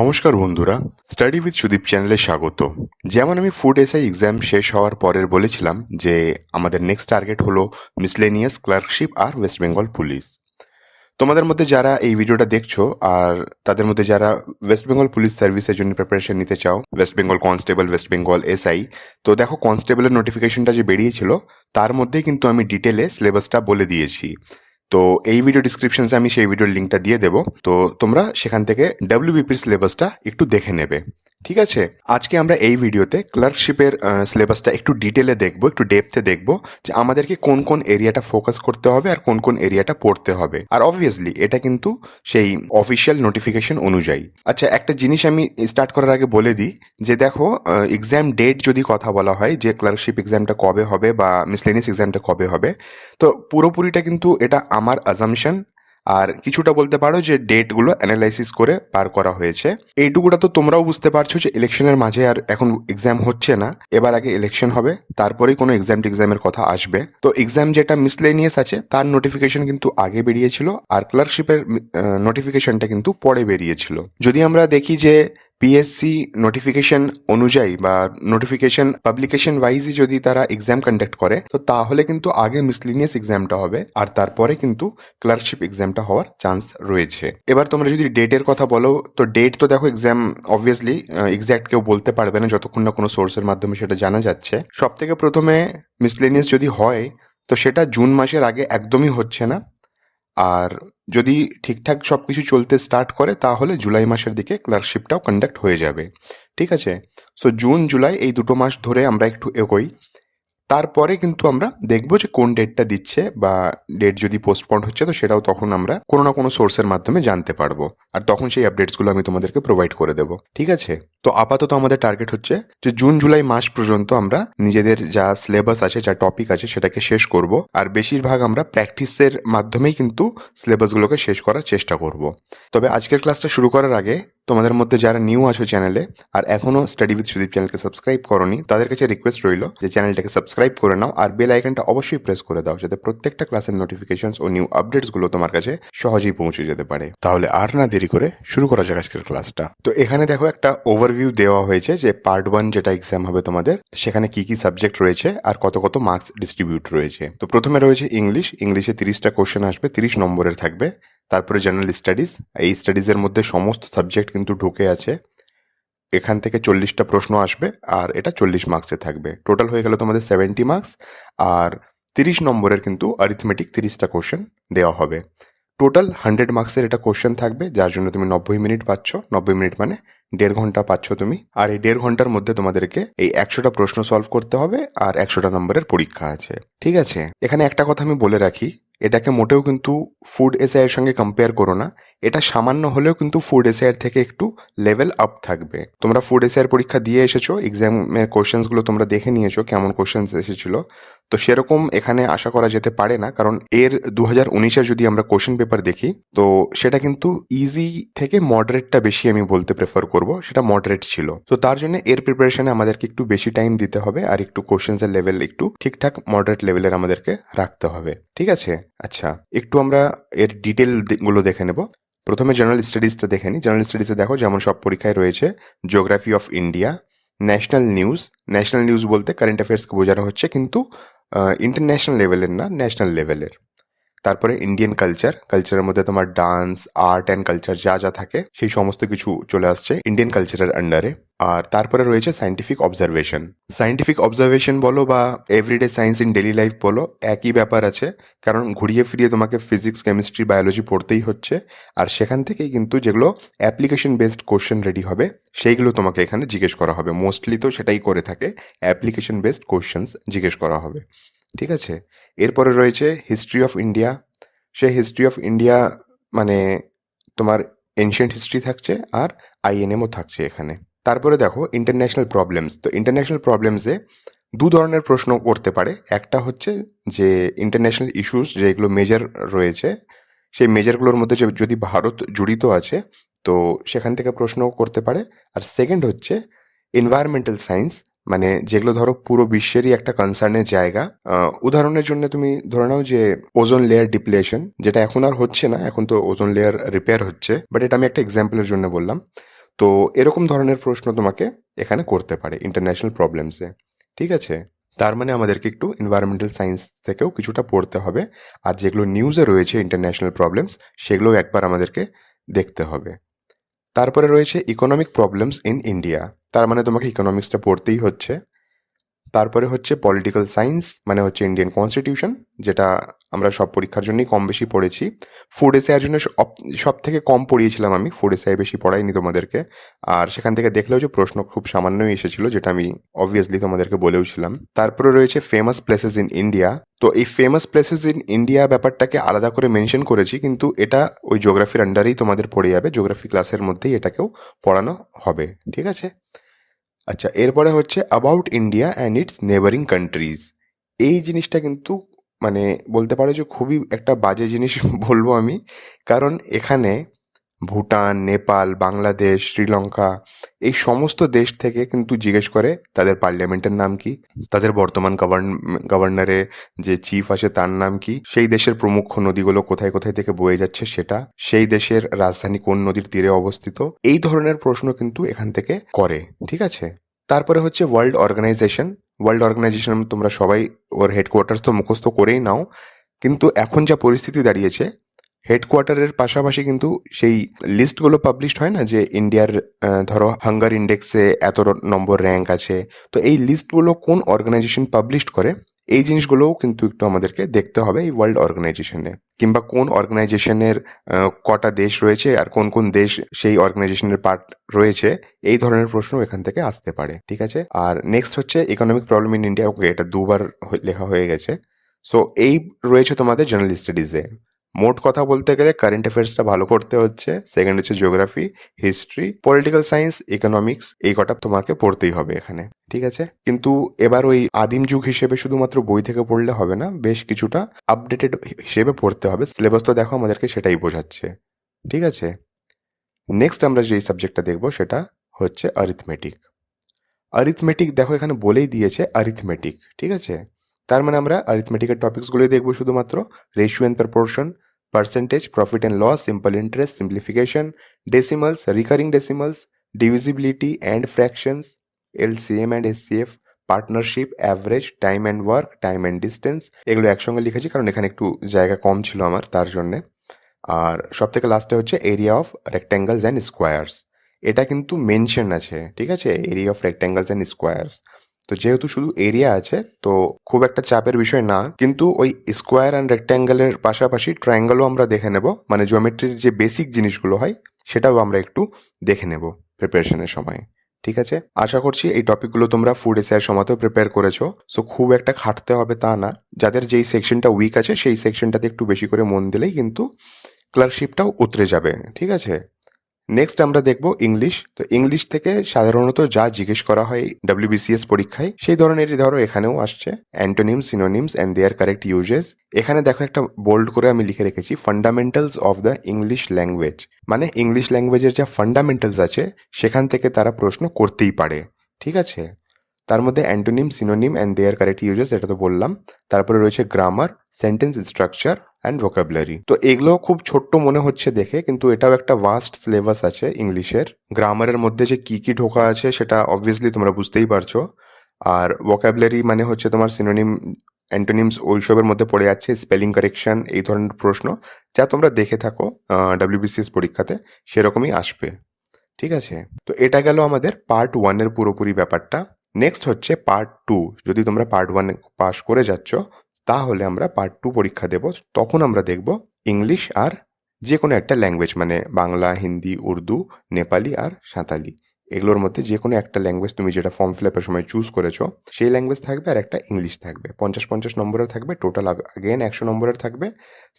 নমস্কার বন্ধুরা study with Sudip চ্যানেলে স্বাগত। যেমন আমি ফুড এসআই এক্সাম শেষ হওয়ার পরের বলেছিলাম যে, আমাদের নেক্সট টার্গেট হলো মিসলেনিয়াস ক্লার্কশিপ আর ওয়েস্ট বেঙ্গল পুলিশ তোমাদের মধ্যে যারা এই ভিডিওটা দেখছ আর তাদের মধ্যে যারা ওয়েস্ট বেঙ্গল পুলিশ সার্ভিসের জন্য প্রিপারেশন নিতে চাও ওয়েস্ট বেঙ্গল কনস্টেবল ওয়েস্ট বেঙ্গল এসআই তো দেখো কনস্টেবলের নোটিফিকেশনটা যে বেরিয়েছিল, তার মধ্যেই কিন্তু আমি ডিটেলে সিলেবাসটা বলে দিয়েছি। তো এই ভিডিও ডিসক্রিপশনসে আমি সেই ভিডিওর লিঙ্কটা দিয়ে দেবো। তো তোমরা সেখান থেকে ডাব্লিউবিপির সিলেবাসটা একটু দেখে নেবে। ঠিক আছে? আজকে আমরা এই ভিডিওতে ক্লার্কশিপের সিলেবাসটা একটু ডিটেলে দেখব, একটু ডেপথে দেখব যে আমাদেরকে কোন কোন এরিয়াটা ফোকাস করতে হবে আর কোন কোন এরিয়াটা পড়তে হবে। আর অবভিয়াসলি এটা কিন্তু সেই অফিসিয়াল নোটিফিকেশন অনুযায়ী। আচ্ছা একটা জিনিস আমি স্টার্ট করার আগে বলে দিই যে দেখো এক্সাম ডেট যদি কথা বলা হয় যে ক্লার্কশিপ এক্সামটা কবে হবে বা মিসলেনিয়াস এক্সামটা কবে হবে, তো পুরোপুরিটা কিন্তু এটা আমার অ্যাজামশন আর কিছুটা বলতে পারো যে ডেটগুলো অ্যানালাইসিস করে পার করা হয়েছে। এইটুকুটা তো তোমরাও বুঝতে পারছ যে ইলেকশনের মাঝে আর এখন এক্সাম হচ্ছে না। এবার আগে ইলেকশন হবে, তারপরেই কোনো এক্সাম টেক্সামের কথা আসবে। তো এক্সাম যেটা মিসলেনিয়াস আছে, তার নোটিফিকেশন কিন্তু আগে বেরিয়েছিল আর ক্লার্কশিপের নোটিফিকেশনটা কিন্তু পরে বেরিয়েছিল। যদি আমরা দেখি যে পিএসসি নোটিফিকেশন অনুযায়ী বা নোটিফিকেশন পাবলিকেশন ওয়াইজই যদি তারা এক্সাম কন্ডাক্ট করে, তো তাহলে কিন্তু আগে মিসলিনিয়াস এক্সামটা হবে আর তারপরে কিন্তু ক্লার্কশিপ এক্সামটা হওয়ার চান্স রয়েছে। এবার তোমরা যদি ডেটের কথা বলো, তো ডেট তো দেখো এক্সাম অবভিয়াসলি এক্স্যাক্ট কেউ বলতে পারবে না যতক্ষণ না কোনো সোর্সের মাধ্যমে সেটা জানা যাচ্ছে। সব থেকে প্রথমে মিসলেনিয়াস যদি হয়, তো সেটা জুন মাসের আগে একদমই হচ্ছে না। আর যদি ঠিকঠাক সব কিছু চলতে স্টার্ট করে, তাহলে জুলাই মাসের দিকে ক্লার্কশিপটাও কন্ডাক্ট হয়ে যাবে। ঠিক আছে? সো জুন জুলাই এই দুটো মাস ধরে আমরা একটু এগোই। তারপরে কিন্তু আমরা দেখব যে কোন ডেটটা দিচ্ছে বা ডেট যদি পোস্টপন্ড হচ্ছে, তো সেটাও তখন আমরা কোনো না কোনো সোর্সের মাধ্যমে জানতে পারব। আর তখন সেই আপডেটসগুলো আমি তোমাদেরকে প্রোভাইড করে দেবো। ঠিক আছে? তো আপাতত আমাদের টার্গেট হচ্ছে যে জুন জুলাই মাস পর্যন্ত আমরা নিজেদের যা সিলেবাস আছে, যা টপিক আছে, সেটাকে শেষ করব। আর বেশিরভাগ আমরা প্র্যাকটিসের মাধ্যমেই কিন্তু সিলেবাসগুলোকে শেষ করার চেষ্টা করব। তবে আজকের ক্লাসটা শুরু করার আগে তোমাদের মধ্যে যারা নিউ আছো চ্যানেলে আর এখনও স্টাডি উইথ সুদীপ চ্যানেলকে সাবস্ক্রাইব করনি, তাদের কাছে রিকোয়েস্ট রইল যে চ্যানেলটাকে সাবস্ক্রাইব করে নাও, আর বেল আইকনটা অবশ্যই প্রেস করে দাও, যাতে প্রত্যেকটা ক্লাসের নোটিফিকেশনস ও নিউ আপডেটসগুলো তোমার কাছে সহজেই পৌঁছে যেতে পারে। তাহলে আর না দেরি করে শুরু করা যাক আজকের ক্লাসটা তো এখানে দেখো একটা ওভারভিউ দেওয়া হয়েছে যে পার্ট ওয়ান যেটা এক্সাম হবে তোমাদের, সেখানে কি কি সাবজেক্ট রয়েছে, আর কত কত মার্কস ডিস্ট্রিবিউট রয়েছে। তো প্রথমে রয়েছে ইংলিশ ইংলিশে তিরিশটা কোশ্চেন আসবে, তিরিশ নম্বরের থাকবে। তারপরে জেনারেল স্টাডিজ এই স্টাডিজের মধ্যে সমস্ত সাবজেক্ট কিন্তু ঢুকে আছে। এখান থেকে চল্লিশটা প্রশ্ন আসবে আর এটা চল্লিশ মার্কসে থাকবে। টোটাল হয়ে গেল তোমাদের সেভেন্টি মার্কস আর তিরিশ নম্বরের কিন্তু অরিথমেটিক তিরিশটা কোশ্চেন দেওয়া হবে। টোটাল হান্ড্রেড মার্কসের এটা কোশ্চেন থাকবে, যার জন্য তুমি নব্বই মিনিট পাচ্ছ। নব্বই মিনিট মানে দেড় ঘণ্টা পাচ্ছ তুমি। আর এই দেড় ঘণ্টার মধ্যে তোমাদেরকে এই একশোটা প্রশ্ন সলভ করতে হবে আর একশোটা নম্বরের পরীক্ষা আছে। ঠিক আছে? এখানে একটা কথা আমি বলে রাখি এটাকে মোটেও কিন্তু ফুড এসআইয়ের সঙ্গে কম্পেয়ার করো না। এটা সামান্য হলেও কিন্তু ফুড এসআইয়ের থেকে একটু লেভেল আপ থাকবে। তোমরা ফুড এসআইয়ের পরীক্ষা দিয়ে এসেছ এক্সামের কোশ্চেন্সগুলো তোমরা দেখে নিয়েছো, কেমন কোশ্চেন্স এসেছিল। তো সেরকম এখানে আশা করা যেতে পারে না, কারণ এর দু হাজার যদি আমরা কোশ্চেন পেপার দেখি, তো সেটা কিন্তু ইজি থেকে মডারেটটা বেশি আমি বলতে প্রেফার করব, সেটা মডারেট ছিল। তো তার জন্য এর প্রিপারেশনে আমাদেরকে একটু বেশি টাইম দিতে হবে, আর একটু কোশ্চেন্সের লেভেল একটু ঠিকঠাক মডারেট লেভেলের আমাদেরকে রাখতে হবে। ঠিক আছে? আচ্ছা একটু আমরা এর ডিটেলগুলো দেখে নেব। প্রথমে জেনারেল স্টাডিজটা দেখে নিই জেনারেল স্টাডিজে দেখো যেমন সব পরীক্ষায় রয়েছে geography of India national news national news বলতে কারেন্ট অ্যাফেয়ার্সকে বোঝানো হচ্ছে কিন্তু ইন্টারন্যাশনাল লেভেলের না ন্যাশনাল লেভেলের তারপরে ইন্ডিয়ান কালচার কালচারের মধ্যে তোমার ডান্স আর্ট অ্যান্ড কালচার যা যা থাকে, সেই সমস্ত কিছু চলে আসছে ইন্ডিয়ান কালচারের আন্ডারে আর তারপরে রয়েছে সাইন্টিফিক অবজারভেশন সাইন্টিফিক অবজারভেশন বলো বা everyday science in daily life বলো, একই ব্যাপার আছে। কারণ ঘুরিয়ে ফিরিয়ে তোমাকে ফিজিক্স কেমিস্ট্রি বায়োলজি পড়তেই হচ্ছে। আর সেখান থেকেই কিন্তু যেগুলো অ্যাপ্লিকেশন বেসড কোশ্চেন রেডি হবে, সেইগুলো তোমাকে এখানে জিজ্ঞেস করা হবে। মোস্টলি তো সেটাই করে থাকে অ্যাপ্লিকেশন বেসড কোশ্চেন্স জিজ্ঞেস করা হবে। ঠিক আছে? এরপরে রয়েছে হিস্ট্রি অফ ইন্ডিয়া সে হিস্ট্রি অফ ইন্ডিয়া মানে তোমার এনশিয়েন্ট হিস্ট্রি থাকছে আর আইএনএমও থাকছে এখানে। তারপরে দেখো ইন্টারন্যাশনাল প্রবলেমস তো ইন্টারন্যাশনাল প্রবলেমসে দু ধরনের প্রশ্ন করতে পারে। একটা হচ্ছে যে ইন্টারন্যাশনাল ইস্যুস যেগুলো মেজর রয়েছে, সেই মেজরগুলোর মধ্যে যদি ভারত জড়িত আছে, তো সেখান থেকে প্রশ্ন করতে পারে। আর সেকেন্ড হচ্ছে এনভায়রনমেন্টাল সায়েন্স মানে যেগুলো ধরো পুরো বিশ্বেরই একটা কনসার্নের জায়গা। উদাহরণের জন্য তুমি ধরে নাও যে ওজোন লেয়ার ডিপ্লেশন যেটা এখন আর হচ্ছে না, এখন তো ওজোন লেয়ার রিপেয়ার হচ্ছে বাট এটা আমি একটা এক্সাম্পলের জন্য বললাম। তো এরকম ধরনের প্রশ্ন তোমাকে এখানে করতে পারে ইন্টারন্যাশনাল প্রবলেমসে ঠিক আছে? তার মানে আমাদেরকে একটু এনভায়রনমেন্টাল সায়েন্স থেকেও কিছুটা পড়তে হবে, আর যেগুলো নিউজে রয়েছে ইন্টারন্যাশনাল প্রবলেমস সেগুলো একবার আমাদেরকে দেখতে হবে। তারপরে রয়েছে ইকোনমিক প্রবলেমস ইন ইন্ডিয়া তার মানে তোমাকে ইকোনমিক্সটা পড়তেই হচ্ছে। তারপরে হচ্ছে পলিটিক্যাল সায়েন্স মানে হচ্ছে ইন্ডিয়ান কনস্টিটিউশন যেটা আমরা সব পরীক্ষার জন্যই কম বেশি পড়েছি। ফুড এসআইয়ের জন্য সব থেকে কম পড়িয়েছিলাম আমি ফুড এসআই বেশি পড়াইনি তোমাদেরকে। আর সেখান থেকে দেখলেও যে প্রশ্ন খুব সামান্যই এসেছিল, যেটা আমি অবভিয়াসলি তোমাদেরকে বলেও ছিলাম। তারপরে রয়েছে ফেমাস প্লেসেস ইন ইন্ডিয়া তো এই ফেমাস প্লেসেস ইন ইন্ডিয়া ব্যাপারটাকে আলাদা করে মেনশন করেছি, কিন্তু এটা ওই জিওগ্রাফির আন্ডারেই তোমাদের পড়ে যাবে জিওগ্রাফি ক্লাসের মধ্যেই এটাকেও পড়ানো হবে। ঠিক আছে? আচ্ছা এরপরে হচ্ছে about India and its neighbouring countries এই জিনিসটা কিন্তু মানে বলতে পারো যে খুবই একটা বাজে জিনিস বলব আমি। কারণ এখানে ভুটান, নেপাল, বাংলাদেশ, শ্রীলঙ্কা এই সমস্ত দেশ থেকে কিন্তু জিজ্ঞেস করে তাদের পার্লামেন্টের নাম কি, তাদের বর্তমান গভর্ন গভর্নরে যে চিফ আছে তার নাম কি, সেই দেশের প্রমুখ নদীগুলো কোথায় কোথায় থেকে বয়ে যাচ্ছে সেটা, সেই দেশের রাজধানী কোন নদীর তীরে অবস্থিত, এই ধরনের প্রশ্ন কিন্তু এখান থেকে করে, ঠিক আছে? তারপরে হচ্ছে ওয়ার্ল্ড অর্গানাইজেশন ওয়ার্ল্ড অর্গানাইজেশন তোমরা সবাই ওর হেডকোয়ার্টার্স তো মুখস্থ করেই নাও। কিন্তু এখন যা পরিস্থিতি দাঁড়িয়েছে হেডকোয়ার্টারের পাশাপাশি কিন্তু সেই লিস্টগুলো পাবলিশড হয় না যে ইন্ডিয়ার ধরো হাঙ্গার ইন্ডেক্সে এত নম্বর র্যাঙ্ক আছে। তো এই লিস্টগুলো কোন অর্গানাইজেশন পাবলিশড করে? এই জিনিসগুলোও কিন্তু একটু আমাদেরকে দেখতে হবে এই ওয়ার্ল্ড অর্গানাইজেশনে কিংবা কোন অর্গানাইজেশনের কটা দেশ রয়েছে আর কোন কোন দেশ সেই অর্গানাইজেশনের পার্ট রয়েছে, এই ধরনের প্রশ্ন এখান থেকে আসতে পারে, ঠিক আছে? আর নেক্সট হচ্ছে economic problem in India okay এটা দুবার লেখা হয়ে গেছে। সো এই রয়েছে তোমাদের জার্নাল স্টাডিজে মোট কথা বলতে গেলে কারেন্ট অ্যাফেয়ার্সটা ভালো করতে হচ্ছে। সেকেন্ড হচ্ছে geography history political science economics এই কটা তোমাকে পড়তেই হবে এখানে, ঠিক আছে? কিন্তু এবার ওই আদিম যুগ হিসেবে শুধুমাত্র বই থেকে পড়লে হবে না, বেশ কিছুটা আপডেটেড হিসেবে পড়তে হবে। সিলেবাস তো দেখো আমাদেরকে সেটাই বোঝাচ্ছে, ঠিক আছে? নেক্সট আমরা যেই সাবজেক্টটা দেখব সেটা হচ্ছে অরিথমেটিক অরিথমেটিক দেখো এখানে বলেই দিয়েছে অরিথমেটিক ঠিক আছে? তার মানে আমরা অরিথমেটিকের টপিকসগুলোই দেখব শুধুমাত্র ratio and proportion percentage profit and loss simple interest simplification decimals recurring decimals divisibility and fractions LCM and SCF partnership average time and work time and distance এগুলো একসঙ্গে লিখেছি কারণ এখানে একটু জায়গা কম ছিল আমার তার জন্যে। আর সব থেকে লাস্টে হচ্ছে area of rectangles and squares এটা কিন্তু মেনশন আছে, ঠিক আছে? Area of rectangles and squares তো যেহেতু শুধু এরিয়া আছে, তো খুব একটা চাপের বিষয় না, কিন্তু ওই স্কোয়ার অ্যান্ড রেক্ট্যাঙ্গেলের পাশাপাশি ট্রায়াঙ্গেলও আমরা দেখে নেব। মানে জিওমেট্রির যে বেসিক জিনিসগুলো হয়, সেটাও আমরা একটু দেখে নেব প্রিপারেশনের সময়। ঠিক আছে? আশা করছি এই টপিকগুলো তোমরা ফুড এসআইয়ের সময়তেও প্রিপেয়ার করেছ। সো খুব একটা খাটতে হবে তা না। যাদের যেই সেকশনটা উইক আছে, সেই সেকশনটাতে একটু বেশি করে মন দিলেই কিন্তু ক্লার্কশিপটাও উতরে যাবে। ঠিক আছে? নেক্সট আমরা দেখব ইংলিশ তো ইংলিশ থেকে সাধারণত যা জিজ্ঞেস করা হয় ডাব্লিউবিসিএস পরীক্ষায়, সেই ধরনেরই ধরো এখানেও আসছে। Antonyms synonyms and their correct usages এখানে দেখো একটা বোল্ড করে আমি লিখে রেখেছি fundamentals of the English language মানে ইংলিশ ল্যাঙ্গুয়েজের যা ফান্ডামেন্টালস আছে, সেখান থেকে তারা প্রশ্ন করতেই পারে। ঠিক আছে? তার মধ্যে antonym, synonym and their correct uses এটা তো বললাম। তারপরে রয়েছে grammar sentence structure and vocabulary তো এগুলো খুব ছোট্ট মনে হচ্ছে দেখে, কিন্তু এটাও একটা ভাস্ট সিলেবাস আছে ইংলিশের। গ্রামারের মধ্যে যে কি কি ঢোকা আছে, সেটা অবভিয়াসলি তোমরা বুঝতেই পারছ। আর ভোকাবুলারি মানে হচ্ছে তোমার সিনোনিম অ্যান্টোনিমস ওইসবের মধ্যে পড়ে যাচ্ছে স্পেলিং কারেকশন এই ধরনের প্রশ্ন, যা তোমরা দেখে থাকো ডাব্লিউবিসিএস পরীক্ষাতে, সেরকমই আসবে। ঠিক আছে? তো এটা গেল আমাদের পার্ট ওয়ানের পুরোপুরি ব্যাপারটা। নেক্সট হচ্ছে পার্ট টু যদি তোমরা পার্ট ওয়ান পাস করে যাচ্ছ, তাহলে আমরা পার্ট টু পরীক্ষা দেব। তখন আমরা দেখব ইংলিশ আর যে কোনো একটা ল্যাঙ্গুয়েজ মানে বাংলা, হিন্দি, উর্দু, নেপালি আর সাঁতালি। এগুলোর মধ্যে যে কোনো একটা ল্যাঙ্গুয়েজ তুমি যেটা ফর্ম ফিল আপের সময় চুজ করেছ, সেই ল্যাঙ্গুয়েজ থাকবে আর একটা ইংলিশ থাকবে। পঞ্চাশ পঞ্চাশ নম্বরের থাকবে টোটাল আগেন একশো নম্বরের থাকবে।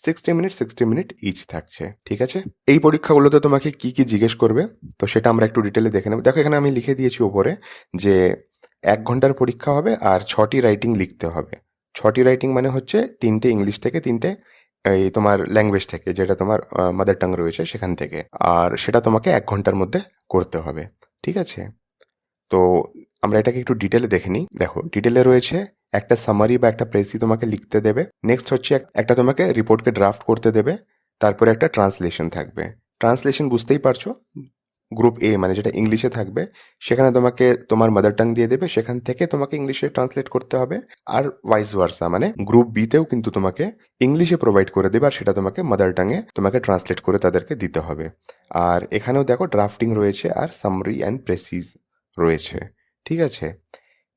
Sixty minute sixty minute each থাকছে। ঠিক আছে? এই পরীক্ষাগুলোতে তোমাকে কি কি জিজ্ঞেস করবে, তো সেটা আমরা একটু ডিটেলে দেখে নেব। দেখো, এখানে আমি লিখে দিয়েছি ওপরে যে এক ঘণ্টার পরীক্ষা হবে আর ছটি রাইটিং লিখতে হবে। ছটি রাইটিং মানে হচ্ছে তিনটে ইংলিশ থেকে তিনটে, এই তোমার ল্যাঙ্গুয়েজ থেকে, যেটা তোমার মাদার টাং রয়েছে সেখান থেকে। আর সেটা তোমাকে এক ঘণ্টার মধ্যে করতে হবে, ঠিক আছে? তো আমরা এটাকে একটু ডিটেলে দেখে নিই। দেখো ডিটেলে রয়েছে একটা সামারি বা একটা প্রেসি তোমাকে লিখতে দেবে। নেক্সট হচ্ছে একটা তোমাকে রিপোর্টকে ড্রাফট করতে দেবে। তারপরে একটা ট্রান্সলেশন থাকবে। ট্রান্সলেশন বুঝতেই পারছ? গ্রুপ এ মানে যেটা ইংলিশে থাকবে, সেখানে তোমাকে তোমার মাদার টাং দিয়ে দেবে, সেখান থেকে তোমাকে ইংলিশে ট্রান্সলেট করতে হবে, আর ভাইস ভার্সা মানে গ্রুপ বিতেও কিন্তু তোমাকে ইংলিশে প্রোভাইড করে দেবে, আর সেটা তোমাকে মাদার টাঙে তোমাকে ট্রান্সলেট করে তাদেরকে দিতে হবে। আর এখানেও দেখো ড্রাফটিং রয়েছে, আর সামরি অ্যান্ড প্রেসিস রয়েছে, ঠিক আছে?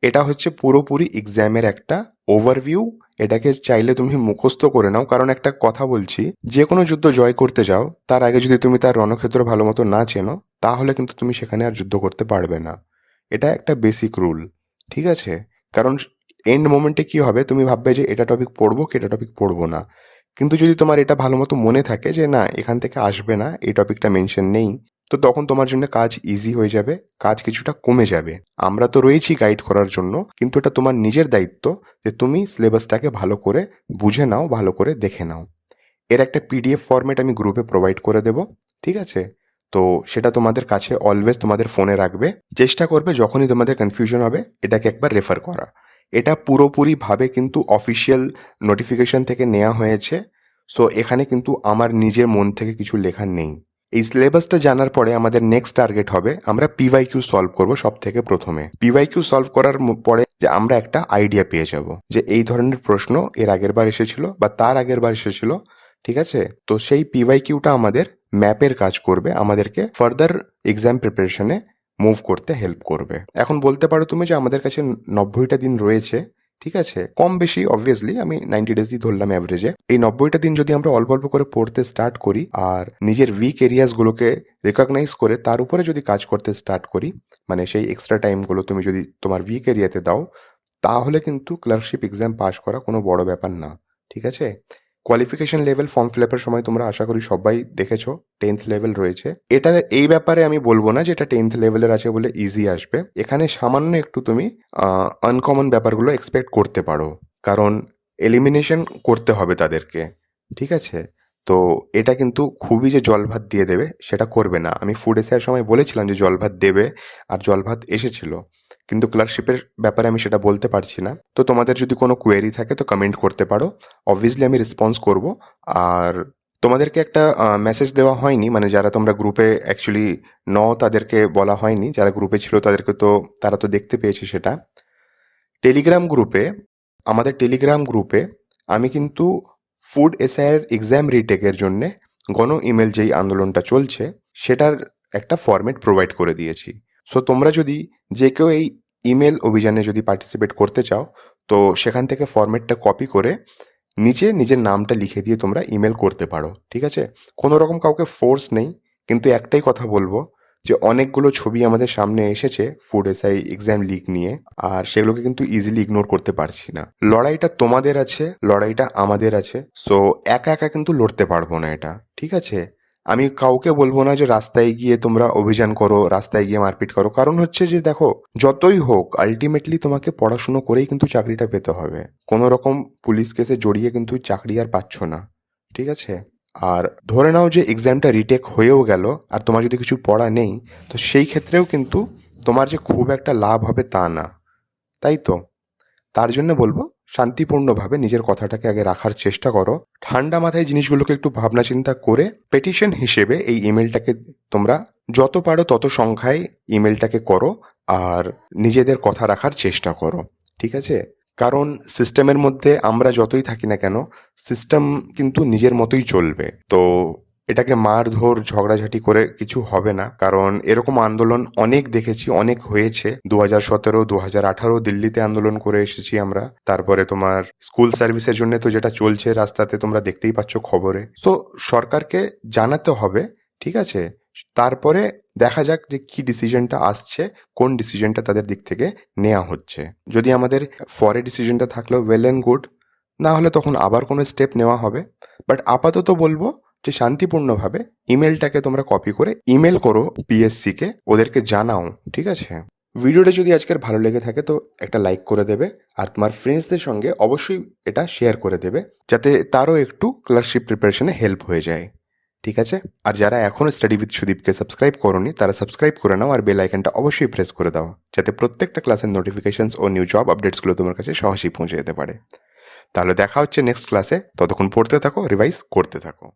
এটা হচ্ছে পুরোপুরি এক্সামের একটা ওভারভিউ এটাকে চাইলে তুমি মুখস্থ করে নাও, কারণ একটা কথা বলছি, যে কোনো যুদ্ধ জয় করতে যাও, তার আগে যদি তুমি তার রণক্ষেত্র ভালো মতো না চেনো তাহলে কিন্তু তুমি সেখানে আর যুদ্ধ করতে পারবে না। এটা একটা বেসিক রুল ঠিক আছে? কারণ এন্ড মোমেন্টে কি হবে? তুমি ভাববে যে এটা টপিক পড়ব কি এটা টপিক পড়ব না। কিন্তু যদি তোমার এটা ভালো মতো মনে থাকে যে না, এখান থেকে আসবে না, এই টপিকটা মেনশন নেই, তো তখন তোমার জন্য কাজ ইজি হয়ে যাবে, কাজ কিছুটা কমে যাবে। আমরা তো রয়েছি গাইড করার জন্য, কিন্তু এটা তোমার নিজের দায়িত্ব যে তুমি সিলেবাসটাকে ভালো করে বুঝে নাও, ভালো করে দেখে নাও। এর একটা পিডিএফ ফরম্যাট আমি গ্রুপে প্রোভাইড করে দেব, ঠিক আছে? তো সেটা তোমাদের কাছে অলওয়েজ তোমাদের ফোনে রাখবে। চেষ্টা করবে যখনই তোমাদের কনফিউশন হবে, এটাকে একবার রেফার করা। এটা পুরোপুরিভাবে কিন্তু অফিসিয়াল নোটিফিকেশন থেকে নেওয়া হয়েছে। সো এখানে কিন্তু আমার নিজের মন থেকে কিছু লেখা নেই। এই সিলেবাসটা জানার পরে আমাদের নেক্সট টার্গেট হবে, আমরা পিওয়াই কিউ সলভ করব সব থেকে প্রথমে পিওয়াই কিউ সলভ করার পরে যে আমরা একটা আইডিয়া পেয়ে যাব যে এই ধরনের প্রশ্ন এর আগের বার এসেছিল বা তার আগের বার এসেছিল, ঠিক আছে? তো সেই পিওয়াই কিউটা আমাদের ম্যাপের কাজ করবে, আমাদেরকে ফার্দার এক্সাম প্রিপারেশনে মুভ করতে হেল্প করবে। এখন বলতে পারো তুমি যে আমাদের কাছে নব্বইটা দিন রয়েছে, ঠিক আছে? কম বেশি অবভিয়াসলি আমি নাইনটি ডেজই ধরলাম অ্যাভারেজে এই নব্বইটা দিন যদি আমরা অল্প অল্প করে পড়তে স্টার্ট করি আর নিজের উইক এরিয়াসগুলোকে রেকগনাইজ করে তার উপরে যদি কাজ করতে স্টার্ট করি মানে সেই এক্সট্রা টাইমগুলো তুমি যদি তোমার উইক এরিয়াতে দাও, তাহলে কিন্তু ক্লার্কশিপ এক্সাম পাশ করা কোনো বড় ব্যাপার না, ঠিক আছে? কোয়ালিফিকেশন লেভেল ফর্ম ফিল সময় তোমরা আশা করি সবাই দেখেছ টেন্থ লেভেল রয়েছে। এটা এই ব্যাপারে আমি বলব না যে এটা টেন্থ লেভেলের আছে বলে ইজি আসবে। এখানে সামান্য একটু তুমি আনকমন ব্যাপারগুলো এক্সপেক্ট করতে পারো। কারণ এলিমিনেশন করতে হবে তাদেরকে, ঠিক আছে? তো এটা কিন্তু খুবই যে জল ভাত দিয়ে দেবে, সেটা করবে না। আমি ফুড এসের সময় বলেছিলাম যে জল ভাত দেবে, আর জল ভাত এসেছিল। কিন্তু ক্লার্কশিপের ব্যাপারে আমি সেটা বলতে পারছি না। তো তোমাদের যদি কোনো কোয়েরি থাকে তো কমেন্ট করতে পারো। অবভিয়াসলি আমি রেসপন্স করব। আর তোমাদেরকে একটা মেসেজ দেওয়া হয়নি। মানে যারা তোমরা গ্রুপে অ্যাকচুয়ালি ন তাদেরকে বলা হয়নি। যারা গ্রুপে ছিল তাদেরকে তো, তারা তো দেখতে পেয়েছে সেটা। টেলিগ্রাম গ্রুপে আমাদের টেলিগ্রাম গ্রুপে আমি কিন্তু ফুড এসআইয়ের এক্সাম রিটেকের জন্যে গণ ইমেল যেই আন্দোলনটা চলছে, সেটার একটা ফরম্যাট প্রোভাইড করে দিয়েছি। সো তোমরা যদি যে কেউ এই ইমেল অভিযানে যদি পার্টিসিপেট করতে চাও, তো সেখান থেকে ফরম্যাটটা কপি করে নিচে নিজের নামটা লিখে দিয়ে তোমরা ইমেল করতে পারো, ঠিক আছে? কোনো রকম কাউকে ফোর্স নেই, কিন্তু একটাই কথা বলব যে অনেকগুলো ছবি আমাদের সামনে এসেছে ফুড এসআই এক্সাম লিক নিয়ে, আর সেগুলোকে কিন্তু ইজিলি ইগনোর করতে পারছি না। লড়াইটা তোমাদের আছে, লড়াইটা আমাদের আছে সো একা একা কিন্তু লড়তে পারব না এটা, ঠিক আছে? আমি কাউকে বলব না যে রাস্তায় গিয়ে তোমরা অভিযান করো, রাস্তায় গিয়ে মারপিট করো। কারণ হচ্ছে যে দেখো, যতই হোক আলটিমেটলি তোমাকে পড়াশুনো করেই কিন্তু চাকরিটা পেতে হবে। কোনো রকম পুলিশ কেসে জড়িয়ে কিন্তু চাকরি আর পাচ্ছ না। ঠিক আছে? আর ধরে নাও যে এক্সামটা রিটেক হয়েও গেল, আর তোমার যদি কিছু পড়া নেই, তো সেই ক্ষেত্রেও কিন্তু তোমার যে খুব একটা লাভ হবে তা না। তাই তো? তার জন্য বলব, শান্তিপূর্ণভাবে নিজের কথাটাকে আগে রাখার চেষ্টা করো। ঠান্ডা মাথায় জিনিসগুলোকে একটু ভাবনা চিন্তা করে পেটিশন হিসেবে এই ইমেলটাকে তোমরা যত পারো তত সংখ্যায় ইমেলটাকে করো আর নিজেদের কথা রাখার চেষ্টা করো। ঠিক আছে? কারণ সিস্টেমের মধ্যে আমরা যতই থাকি না কেন সিস্টেম কিন্তু নিজের মতোই চলবে। তো এটাকে মারধর, ঝগড়াঝাটি করে কিছু হবে না, কারণ এরকম আন্দোলন অনেক দেখেছি, অনেক হয়েছে। দু হাজার সতেরো দু হাজার আঠারো দিল্লিতে আন্দোলন করে এসেছি আমরা। তারপরে তোমার স্কুল সার্ভিসের জন্য তো যেটা চলছে রাস্তাতে তোমরা দেখতেই পাচ্ছ খবরে। সো সরকারকে জানাতে হবে, ঠিক আছে? তারপরে দেখা যাক যে কি ডিসিশনটা আসছে, কোন ডিসিশনটা তাদের দিক থেকে নেওয়া হচ্ছে। যদি আমাদের ফরে ডিসিশনটা থাকলেও ওয়েল অ্যান্ড গুড না হলে তখন আবার কোনো স্টেপ নেওয়া হবে। বাট আপাতত বলব যে শান্তিপূর্ণভাবে ইমেলটাকে তোমরা কপি করে ইমেল করো পিএসসিকে ওদেরকে জানাও, ঠিক আছে? ভিডিওটা যদি আজকের ভালো লেগে থাকে তো একটা লাইক করে দেবে, আর তোমার ফ্রেন্ডসদের সঙ্গে অবশ্যই এটা শেয়ার করে দেবে, যাতে তারও একটু ক্লার্কশিপ প্রিপারেশনে হেল্প হয়ে যায়, ঠিক আছে? আর যারা এখনও স্টাডি উইথ সুদীপকে সাবস্ক্রাইব করোনি, তারা সাবস্ক্রাইব করে নাও, আর বেল আইকনটা অবশ্যই প্রেস করে দাও, যাতে প্রত্যেকটা ক্লাসের নোটিফিকেশনস ও নিউ জব আপডেটসগুলো তোমার কাছে সহজেই পৌঁছে যেতে পারে। তাহলে দেখা হচ্ছে নেক্সট ক্লাসে ততক্ষণ পড়তে থাকো রিভাইজ করতে থাকো।